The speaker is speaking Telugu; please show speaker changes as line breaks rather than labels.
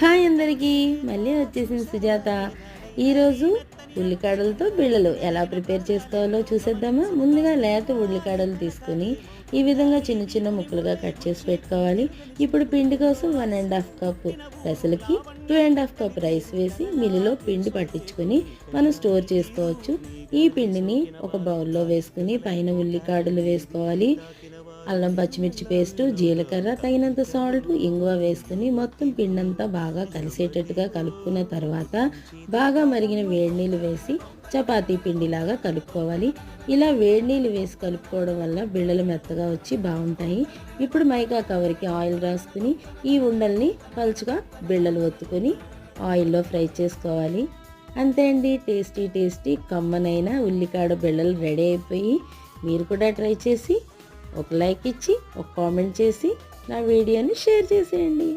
హాయ్ అందరికీ. మళ్ళీ వచ్చేసింది సుజాత. ఈరోజు ఉల్లికాడలతో బిళ్ళలు ఎలా ప్రిపేర్ చేసుకోవాలో చూసేద్దామా? ముందుగా లేత ఉల్లికాడలు తీసుకుని ఈ విధంగా చిన్న చిన్న ముక్కలుగా కట్ చేసి పెట్టుకోవాలి. ఇప్పుడు పిండి కోసం one and half cup పెసలకి two and half cup rice వేసి మిల్లులో పిండి పట్టించుకొని మనం స్టోర్ చేసుకోవచ్చు. ఈ పిండిని ఒక బౌల్లో వేసుకుని పైన ఉల్లికాడలు వేసుకోవాలి. అల్లం పచ్చిమిర్చి పేస్ట్ జీలకర్ర తగినంత సాల్ట్ ఇంగువ వేసుకుని మొత్తం పిండంతా బాగా కలిసేటట్టుగా కలుపుకున్న తర్వాత బాగా మరిగిన వేడి నీళ్ళు వేసి చపాతీ పిండిలాగా కలుపుకోవాలి. ఇలా వేడి నీళ్ళు వేసి కలుపుకోవడం వల్ల బిళ్ళలు మెత్తగా వచ్చి బాగుంటాయి. ఇప్పుడు మైకా కవర్కి ఆయిల్ రాసుకుని ఈ ఉండల్ని పలుచుగా బిళ్ళలు ఒత్తుకొని ఆయిల్లో ఫ్రై చేసుకోవాలి. అంతే అండి. టేస్టీ టేస్టీ కమ్మనైన ఉల్లికాడ బిళ్ళలు రెడీ అయిపోయి మీరు కూడా ట్రై చేసి ఒక లైక్ ఇచ్చి ఒక కామెంట్ చేసి నా వీడియోని షేర్ చేసేయండి.